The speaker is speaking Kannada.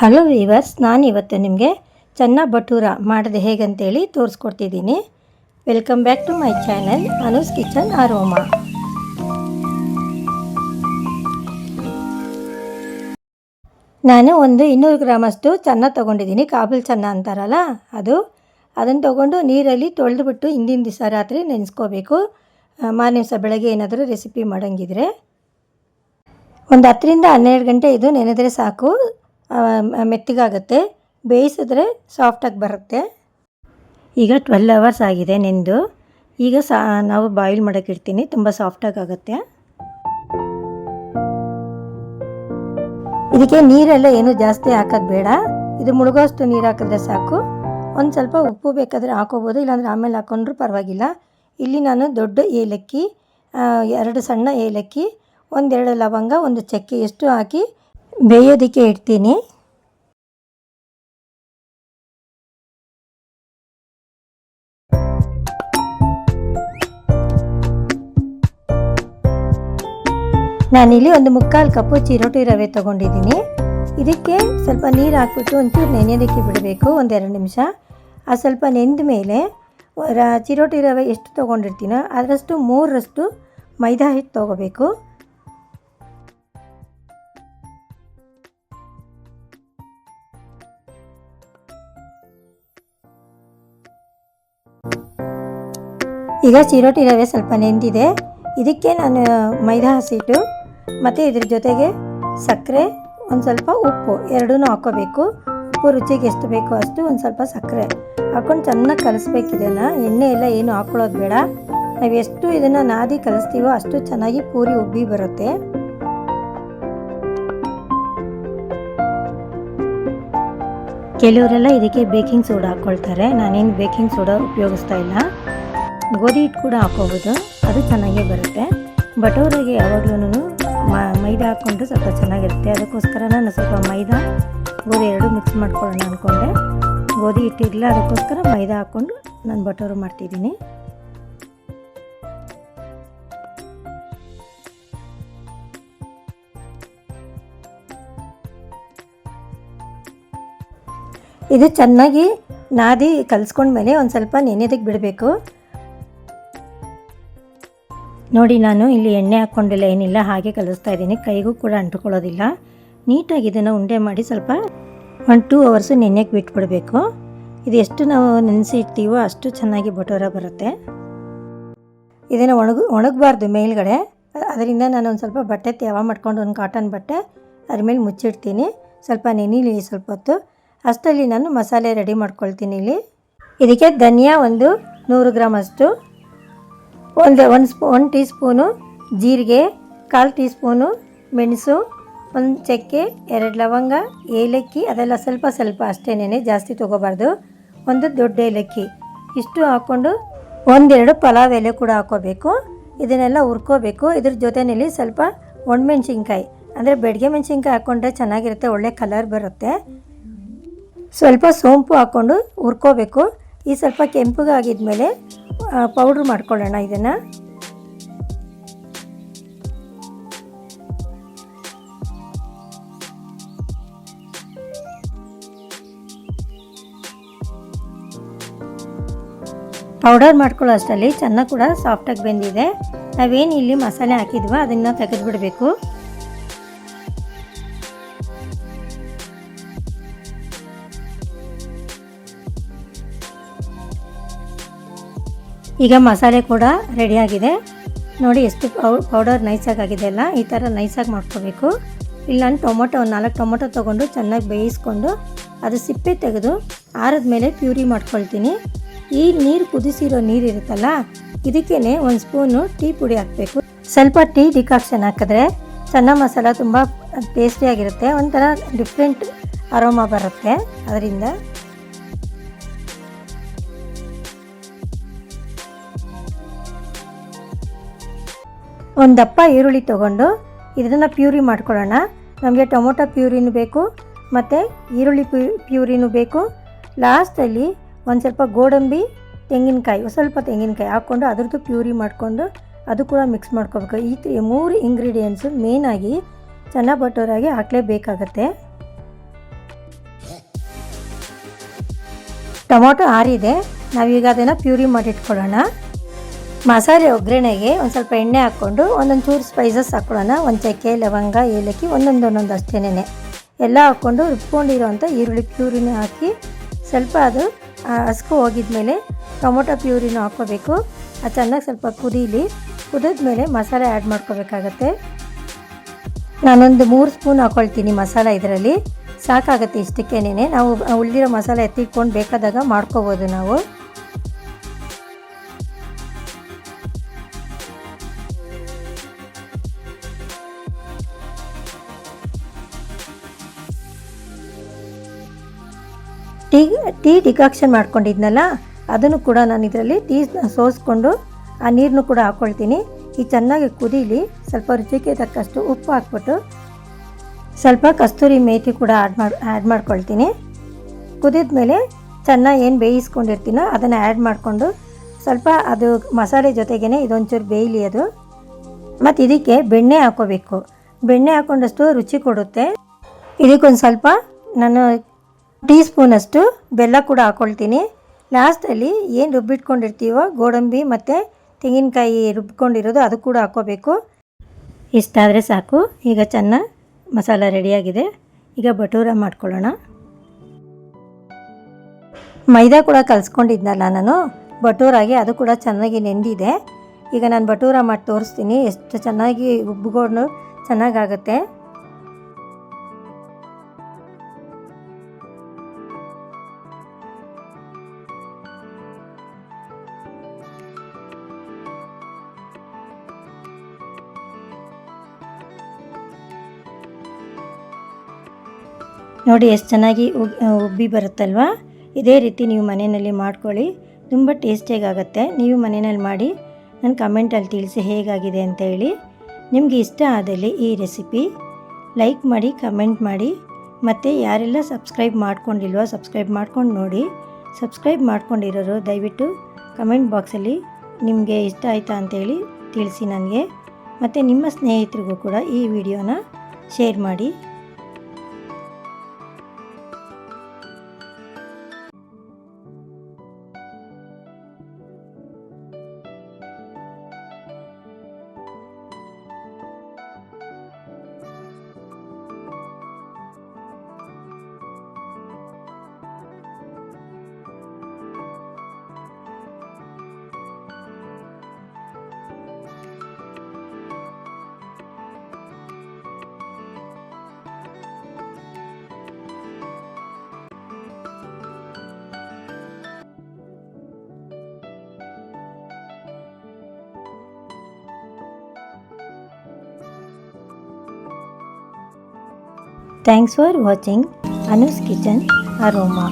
ಹಲೋ ವೀವರ್ಸ್ ನಾನು ಇವತ್ತು ನಿಮಗೆ ಚೆನ್ನ ಭಟೂರ ಮಾಡೋದು ಹೇಗಂತೇಳಿ ತೋರಿಸ್ಕೊಡ್ತಿದ್ದೀನಿ. Welcome back to my channel Anu's kitchen aroma ನಾನು ಒಂದು ಇನ್ನೂರು ಗ್ರಾಮಷ್ಟು ಚೆನ್ನ ತೊಗೊಂಡಿದ್ದೀನಿ, ಕಾಬೂಲ್ ಚೆನ್ನ ಅಂತಾರಲ್ಲ ಅದು. ಅದನ್ನು ತೊಗೊಂಡು ನೀರಲ್ಲಿ ತೊಳೆದುಬಿಟ್ಟು ಹಿಂದಿನ ದಿವಸ ರಾತ್ರಿ ನೆನೆಸ್ಕೋಬೇಕು. ಮಾರನೇ ದಿವಸ ಬೆಳಗ್ಗೆ ಏನಾದರೂ ರೆಸಿಪಿ ಮಾಡೋಂಗಿದ್ರೆ. ಒಂದು ಹತ್ತರಿಂದ ಹನ್ನೆರಡು ಗಂಟೆ ಇದು ನೆನೆದರೆ ಸಾಕು. ಮೆತ್ತಗಾಗುತ್ತೆ. ಬೇಯಿಸಿದ್ರೆ ಸಾಫ್ಟಾಗಿ ಬರುತ್ತೆ. ಈಗ ಟ್ವೆಲ್ ಅವರ್ಸ್ ಆಗಿದೆ ನೆಂದು. ಈಗ ಸಾ, ನಾವು ಬಾಯ್ಲ್ ಮಾಡೋಕ್ಕಿಡ್ತೀನಿ ತುಂಬ ಸಾಫ್ಟಾಗಿ ಆಗುತ್ತೆ. ಇದಕ್ಕೆ ನೀರೆಲ್ಲ ಏನು ಜಾಸ್ತಿ ಹಾಕೋದು ಬೇಡ. ಇದು ಮುಳುಗೋಷ್ಟು ನೀರು ಹಾಕಿದ್ರೆ ಸಾಕು. ಒಂದು ಸ್ವಲ್ಪ ಉಪ್ಪು ಬೇಕಾದರೆ ಹಾಕೋಬೋದು. ಇಲ್ಲಾಂದರೆ ಆಮೇಲೆ ಹಾಕೊಂಡ್ರೂ ಪರವಾಗಿಲ್ಲ. ಇಲ್ಲಿ ನಾನು ದೊಡ್ಡ ಏಲಕ್ಕಿ ಎರಡು ಸಣ್ಣ ಏಲಕ್ಕಿ, ಒಂದೆರಡು ಲವಂಗ, ಒಂದು ಚಕ್ಕೆ ಎಷ್ಟು ಹಾಕಿ ಬೇಯೋದಕ್ಕೆ ಇಡ್ತೀನಿ. ನಾನಿಲ್ಲಿ ಒಂದು ಮುಕ್ಕಾಲು ಕಪ್ಪು ಚಿರೋಟಿ ರವೆ ತೊಗೊಂಡಿದ್ದೀನಿ. ಇದಕ್ಕೆ ಸ್ವಲ್ಪ ನೀರು ಹಾಕ್ಬಿಟ್ಟು ಒಂಚೂರು ನೆನೆಯೋದಕ್ಕೆ ಬಿಡಬೇಕು, ಒಂದೆರಡು ನಿಮಿಷ. ಆ ಸ್ವಲ್ಪ ನೆಂದ ಮೇಲೆ ಚಿರೋಟಿ ರವೆ ಎಷ್ಟು ತೊಗೊಂಡಿರ್ತೀನೋ ಅದರಷ್ಟು ಮೂರರಷ್ಟು ಮೈದಾ ಹಿಟ್ಟು ತೊಗೋಬೇಕು. ಈಗ ಚಿರೋಟಿ ರವೆ ಸ್ವಲ್ಪ ನೆಂದಿದೆ. ಇದಕ್ಕೆ ನಾನು ಮೈದಾ ಹಸಿಟ್ಟು ಮತ್ತು ಇದ್ರ ಜೊತೆಗೆ ಸಕ್ಕರೆ, ಒಂದು ಸ್ವಲ್ಪ ಉಪ್ಪು ಎರಡೂ ಹಾಕೋಬೇಕು. ಉಪ್ಪು ರುಚಿಗೆ ಎಷ್ಟು ಬೇಕೋ ಅಷ್ಟು ಒಂದು ಸ್ವಲ್ಪ ಸಕ್ಕರೆ ಹಾಕೊಂಡು ಚೆನ್ನಾಗಿ ಕಲಿಸ್ಬೇಕು ಇದನ್ನು. ಎಣ್ಣೆ ಎಲ್ಲ ಏನು ಹಾಕ್ಕೊಳ್ಳೋದು ಬೇಡ. ನಾವು ಎಷ್ಟು ಇದನ್ನು ನಾದಿ ಕಲಿಸ್ತೀವೋ ಅಷ್ಟು ಚೆನ್ನಾಗಿ ಪೂರಿ ಉಬ್ಬಿ ಬರುತ್ತೆ. ಕೆಲವರೆಲ್ಲ ಇದಕ್ಕೆ ಬೇಕಿಂಗ್ ಸೋಡಾ ಹಾಕ್ಕೊಳ್ತಾರೆ ನಾನೇನು ಬೇಕಿಂಗ್ ಸೋಡಾ ಉಪಯೋಗಿಸ್ತಾ ಇಲ್ಲ. ಗೋಧಿ ಹಿಟ್ಟು ಕೂಡ ಹಾಕೋಬೋದು ಅದು ಚೆನ್ನಾಗೇ ಬರುತ್ತೆ. ಬಟೋರಿಗೆ ಯಾವಾಗ್ಲೂ ಮೈದಾ ಹಾಕ್ಕೊಂಡು ಸ್ವಲ್ಪ ಚೆನ್ನಾಗಿರುತ್ತೆ. ಅದಕ್ಕೋಸ್ಕರ ನಾನು ಸ್ವಲ್ಪ ಮೈದಾ, ಗೋಧಿ ಎರಡು ಮಿಕ್ಸ್ ಮಾಡ್ಕೊಳ್ಳೋಣ ಅಂದ್ಕೊಂಡೆ ಗೋಧಿ ಹಿಟ್ಟಿರಲಿಲ್ಲ ಅದಕ್ಕೋಸ್ಕರ ಮೈದಾ ಹಾಕ್ಕೊಂಡು ನಾನು ಬಟೋರು ಮಾಡ್ತಿದ್ದೀನಿ. ಇದು ಚೆನ್ನಾಗಿ ನಾದಿ ಕಲಿಸ್ಕೊಂಡ್ಮೇಲೆ ಒಂದು ಸ್ವಲ್ಪ ನೆನೆದಕ್ಕೆ ಬಿಡಬೇಕು. ನೋಡಿ, ನಾನು ಇಲ್ಲಿ ಎಣ್ಣೆ ಹಾಕ್ಕೊಂಡಿಲ್ಲ, ಏನಿಲ್ಲ, ಹಾಗೆ ಕಲಿಸ್ತಾ ಇದ್ದೀನಿ. ಕೈಗೂ ಕೂಡ ಅಂಟ್ಕೊಳ್ಳೋದಿಲ್ಲ. ನೀಟಾಗಿ ಇದನ್ನು ಉಂಡೆ ಮಾಡಿ ಸ್ವಲ್ಪ ಒಂದು ಟೂ ಅವರ್ಸು ನೆನೆಯಕ್ಕೆ ಬಿಟ್ಬಿಡಬೇಕು. ಇದು ಎಷ್ಟು ನಾವು ನೆನೆಸಿ ಇಡ್ತೀವೋ ಅಷ್ಟು ಚೆನ್ನಾಗಿ ಬಟೋರ ಬರುತ್ತೆ. ಇದನ್ನು ಒಣಗು, ಒಣಗಬಾರ್ದು ಮೇಲ್ಗಡೆ. ಅದರಿಂದ ನಾನು ಒಂದು ಸ್ವಲ್ಪ ಬಟ್ಟೆ ತೇವ ಮಾಡ್ಕೊಂಡು, ಒಂದು ಕಾಟನ್ ಬಟ್ಟೆ ಅದ್ರ ಮೇಲೆ ಮುಚ್ಚಿಡ್ತೀನಿ. ಸ್ವಲ್ಪ ನೆನೀಲಿ, ಸ್ವಲ್ಪ ಹೊತ್ತು. ಅಷ್ಟರಲ್ಲಿ ನಾನು ಮಸಾಲೆ ರೆಡಿ ಮಾಡ್ಕೊಳ್ತೀನಿ ಇಲ್ಲಿ. ಇದಕ್ಕೆ ಧನಿಯಾ ಒಂದು ನೂರು ಗ್ರಾಮ್ ಅಷ್ಟು. ಒಂದು ಒಂದು ಸ್ಪೂ, ಒಂದು ಟೀ ಸ್ಪೂನು ಜೀರಿಗೆ, ಕಾಲು ಟೀ ಸ್ಪೂನು ಮೆಣಸು, ಒಂದು ಚಕ್ಕೆ, ಎರಡು ಲವಂಗ, ಏಲಕ್ಕಿ, ಅದೆಲ್ಲ ಸ್ವಲ್ಪ ಸ್ವಲ್ಪ ಅಷ್ಟೇನೆ ಜಾಸ್ತಿ ತೊಗೋಬಾರ್ದು. ಒಂದು ದೊಡ್ಡ ಏಲಕ್ಕಿ. ಇಷ್ಟು ಹಾಕ್ಕೊಂಡು ಒಂದೆರಡು ಪಲಾವ್ ಎಲೆ ಕೂಡ ಹಾಕೋಬೇಕು. ಇದನ್ನೆಲ್ಲ ಹುರ್ಕೋಬೇಕು. ಇದ್ರ ಜೊತೆಯಲ್ಲಿ ಸ್ವಲ್ಪ ಒಣಮೆಣ್ಸಿನ್ಕಾಯಿ. ಅಂದರೆ ಬೆಡ್ಗೆ ಮೆಣಸಿನ್ಕಾಯಿ ಹಾಕ್ಕೊಂಡ್ರೆ ಚೆನ್ನಾಗಿರುತ್ತೆ, ಒಳ್ಳೆ ಕಲರ್ ಬರುತ್ತೆ. ಸ್ವಲ್ಪ ಸೋಂಪು ಹಾಕ್ಕೊಂಡು ಹುರ್ಕೋಬೇಕು. ಈ ಸ್ವಲ್ಪ ಕೆಂಪಗಾಗಿದ್ಮೇಲೆ ಪೌಡ್ರ್ ಮಾಡ್ಕೊಳ್ಳೋಣ ಇದನ್ನು. ಪೌಡರ್ ಮಾಡ್ಕೊಳ್ಳೋ ಅಷ್ಟರಲ್ಲಿ ಚೆನ್ನಾಗಿ ಕೂಡ ಸಾಫ್ಟಾಗಿ ಬೆಂದಿದೆ. ನಾವೇನು ಇಲ್ಲಿ ಮಸಾಲೆ ಹಾಕಿದ್ವೋ ಅದನ್ನು ತೆಗೆದುಬಿಡಬೇಕು. ಈಗ ಮಸಾಲೆ ಕೂಡ ರೆಡಿಯಾಗಿದೆ ನೋಡಿ ಎಷ್ಟು ಪೌಡರ್ ನೈಸಾಗಿ ಆಗಿದೆ ಅಲ್ಲ? ಈ ಥರ ನೈಸಾಗಿ ಮಾಡ್ಕೋಬೇಕು. ಇಲ್ಲಿ ಟೊಮೊಟೊ, ಒಂದು ನಾಲ್ಕು ಟೊಮೊಟೊ ತೊಗೊಂಡು ಚೆನ್ನಾಗಿ ಬೇಯಿಸ್ಕೊಂಡು ಅದು ಸಿಪ್ಪೆ ತೆಗೆದು ಆರದ ಮೇಲೆ ಪ್ಯೂರಿ ಮಾಡ್ಕೊಳ್ತೀನಿ. ಈ ನೀರು ಕುದಿಸಿರೋ ನೀರು ಇರುತ್ತಲ್ಲ ಇದಕ್ಕೇ ಒಂದು ಸ್ಪೂನು ಟೀ ಪುಡಿ ಹಾಕಬೇಕು. ಸ್ವಲ್ಪ ಟೀ ಡಿಕಾಕ್ಷನ್ ಹಾಕಿದ್ರೆ ಚೆನ್ನ ಮಸಾಲ ತುಂಬ ಟೇಸ್ಟಿಯಾಗಿರುತ್ತೆ ಒಂಥರ ಡಿಫ್ರೆಂಟ್ ಅರೋಮಾ ಬರುತ್ತೆ. ಅದರಿಂದ ಒಂದು ದಪ್ಪ ಈರುಳ್ಳಿ ತೊಗೊಂಡು ಇದನ್ನು ಪ್ಯೂರಿ ಮಾಡ್ಕೊಳ್ಳೋಣ. ನಮಗೆ ಟೊಮೊಟೊ ಪ್ಯೂರಿನೂ ಬೇಕು, ಮತ್ತು ಈರುಳ್ಳಿ ಪ್ಯೂ, ಪ್ಯೂರಿನೂ ಬೇಕು. ಲಾಸ್ಟಲ್ಲಿ ಒಂದು ಸ್ವಲ್ಪ ಗೋಡಂಬಿ, ತೆಂಗಿನಕಾಯಿ ಸ್ವಲ್ಪ ತೆಂಗಿನಕಾಯಿ ಹಾಕ್ಕೊಂಡು ಅದ್ರದ್ದು ಪ್ಯೂರಿ ಮಾಡಿಕೊಂಡು ಅದು ಕೂಡ ಮಿಕ್ಸ್ ಮಾಡ್ಕೋಬೇಕು. ಈ ಮೂರು ಇಂಗ್ರೀಡಿಯೆಂಟ್ಸು ಮೇನಾಗಿ ಚೆನ್ನಾಗಿ ಬಟ್ಟೋರಾಗಿ ಹಾಕಲೇಬೇಕಾಗತ್ತೆ. ಟೊಮೊಟೊ ಆರಿದೆ, ನಾವೀಗ ಅದನ್ನು ಪ್ಯೂರಿ ಮಾಡಿಟ್ಕೊಳ್ಳೋಣ. ಮಸಾಲೆ ಒಗ್ಗರಣೆಗೆ ಒಂದು ಸ್ವಲ್ಪ ಎಣ್ಣೆ ಹಾಕ್ಕೊಂಡು ಒಂದೊಂದು ಚೂರು ಸ್ಪೈಸಸ್ ಹಾಕ್ಕೊಳ್ಳೋಣ ಒಂದು ಚಕ್ಕೆ, ಲವಂಗ, ಏಲಕ್ಕಿ ಒಂದೊಂದು ಒಂದೊಂದು ಅಷ್ಟೇನೆ ಎಲ್ಲ ಹಾಕ್ಕೊಂಡು ರುಬ್ಕೊಂಡಿರೋಂಥ ಈರುಳ್ಳಿ ಪ್ಯೂರಿನ ಹಾಕಿ ಸ್ವಲ್ಪ ಅದು ಹಸ್ಕು ಹೋಗಿದ್ಮೇಲೆ ಟೊಮೊಟೊ ಪ್ಯೂರಿನೂ ಹಾಕ್ಕೋಬೇಕು. ಅದು ಚೆನ್ನಾಗಿ ಸ್ವಲ್ಪ ಕುದೀಲಿ, ಕುದಿದ್ಮೇಲೆ ಮಸಾಲೆ ಆ್ಯಡ್ ಮಾಡ್ಕೋಬೇಕಾಗತ್ತೆ. ನಾನೊಂದು ಮೂರು ಸ್ಪೂನ್ ಹಾಕ್ಕೊಳ್ತೀನಿ ಮಸಾಲೆ ಇದರಲ್ಲಿ. ಸಾಕಾಗುತ್ತೆ ಇಷ್ಟಕ್ಕೇನೆ ನಾವು ಉಳಿದಿರೋ ಮಸಾಲೆ ಎತ್ತಿಟ್ಕೊಂಡು ಬೇಕಾದಾಗ ಮಾಡ್ಕೋಬೋದು ನಾವು. ಟೀ ಟೀ ಡಿಕಾಕ್ಷನ್ ಮಾಡ್ಕೊಂಡಿದ್ನಲ್ಲ, ಅದನ್ನು ಕೂಡ ನಾನು ಇದರಲ್ಲಿ ಟೀ ಸೋಸ್ಕೊಂಡು ಆ ನೀರನ್ನು ಕೂಡ ಹಾಕ್ಕೊಳ್ತೀನಿ ಈ ಚೆನ್ನಾಗಿ ಕುದೀಲಿ, ಸ್ವಲ್ಪ ರುಚಿಗೆ ತಕ್ಕಷ್ಟು ಉಪ್ಪು ಹಾಕ್ಬಿಟ್ಟು ಸ್ವಲ್ಪ ಕಸ್ತೂರಿ ಮೇಥಿ ಕೂಡ ಆ್ಯಡ್ ಮಾಡಿ ಆ್ಯಡ್ ಮಾಡ್ಕೊಳ್ತೀನಿ. ಕುದಿದ ಮೇಲೆ ಚೆನ್ನಾಗಿ ಏನು ಬೇಯಿಸ್ಕೊಂಡಿರ್ತೀನೋ ಅದನ್ನು ಆ್ಯಡ್ ಮಾಡಿಕೊಂಡು ಸ್ವಲ್ಪ ಅದು ಮಸಾಲೆ ಜೊತೆಗೇ ಇದೊಂಚೂರು ಬೇಯಲಿ ಅದು. ಮತ್ತು ಇದಕ್ಕೆ ಬೆಣ್ಣೆ ಹಾಕೋಬೇಕು. ಬೆಣ್ಣೆ ಹಾಕೊಂಡಷ್ಟು ರುಚಿ ಕೊಡುತ್ತೆ. ಇದಕ್ಕೊಂದು ಸ್ವಲ್ಪ ನಾನು ಟೀ ಸ್ಪೂನಷ್ಟು ಬೆಲ್ಲ ಕೂಡ ಹಾಕ್ಕೊಳ್ತೀನಿ ಲಾಸ್ಟಲ್ಲಿ ಏನು ರುಬ್ಬಿಟ್ಕೊಂಡಿರ್ತೀವೋ ಗೋಡಂಬಿ ಮತ್ತು ತೆಂಗಿನಕಾಯಿ ರುಬ್ಕೊಂಡಿರೋದು ಅದು ಕೂಡ ಹಾಕ್ಕೋಬೇಕು ಇಷ್ಟಾದರೆ ಸಾಕು. ಈಗ ಚೆನ್ನಾಗಿ ಮಸಾಲ ರೆಡಿಯಾಗಿದೆ. ಈಗ ಭಟೂರ ಮಾಡ್ಕೊಳ್ಳೋಣ. ಮೈದಾ ಕೂಡ ಕಲಿಸ್ಕೊಂಡಿದ್ನಲ್ಲ ನಾನು. ಭಟೂರಾಗಿ ಅದು ಕೂಡ ಚೆನ್ನಾಗಿ ನೆಂದಿದೆ. ಈಗ ನಾನು ಭಟೂರ ಮಾಡಿ ತೋರಿಸ್ತೀನಿ. ಎಷ್ಟು ಚೆನ್ನಾಗಿ ಉಬ್ಬಿಕೊಂಡು ಚೆನ್ನಾಗಾಗುತ್ತೆ. ನೋಡಿ ಎಷ್ಟು ಚೆನ್ನಾಗಿ ಉಬ್ ಉಬ್ಬಿ ಬರುತ್ತಲ್ವಾ? ಇದೇ ರೀತಿ ನೀವು ಮನೆಯಲ್ಲಿ ಮಾಡ್ಕೊಳ್ಳಿ. ತುಂಬ ಟೇಸ್ಟಿಯಾಗುತ್ತೆ ನೀವು ಮನೆಯಲ್ಲಿ ಮಾಡಿ ನನ್ನ ಕಮೆಂಟಲ್ಲಿ ತಿಳಿಸಿ ಹೇಗಾಗಿದೆ ಅಂತ ಹೇಳಿ. ನಿಮಗೆ ಇಷ್ಟ ಆದಲ್ಲಿ ಈ ರೆಸಿಪಿ ಲೈಕ್ ಮಾಡಿ ಕಮೆಂಟ್ ಮಾಡಿ. ಮತ್ತು ಯಾರೆಲ್ಲ ಸಬ್ಸ್ಕ್ರೈಬ್ ಮಾಡ್ಕೊಂಡಿಲ್ವೋ ಸಬ್ಸ್ಕ್ರೈಬ್ ಮಾಡ್ಕೊಂಡು ನೋಡಿ. ಸಬ್ಸ್ಕ್ರೈಬ್ ಮಾಡ್ಕೊಂಡಿರೋರು ದಯವಿಟ್ಟು ಕಮೆಂಟ್ ಬಾಕ್ಸಲ್ಲಿ ನಿಮಗೆ ಇಷ್ಟ ಆಯಿತಾ ಅಂತೇಳಿ ತಿಳಿಸಿ ನನಗೆ. ಮತ್ತು ನಿಮ್ಮ ಸ್ನೇಹಿತರಿಗೂ ಕೂಡ ಈ ವಿಡಿಯೋನ ಶೇರ್ ಮಾಡಿ. தேங்க்ஸ் ஃபார் வாட்சிங் அனுஸ் கிச்சன் அரோமா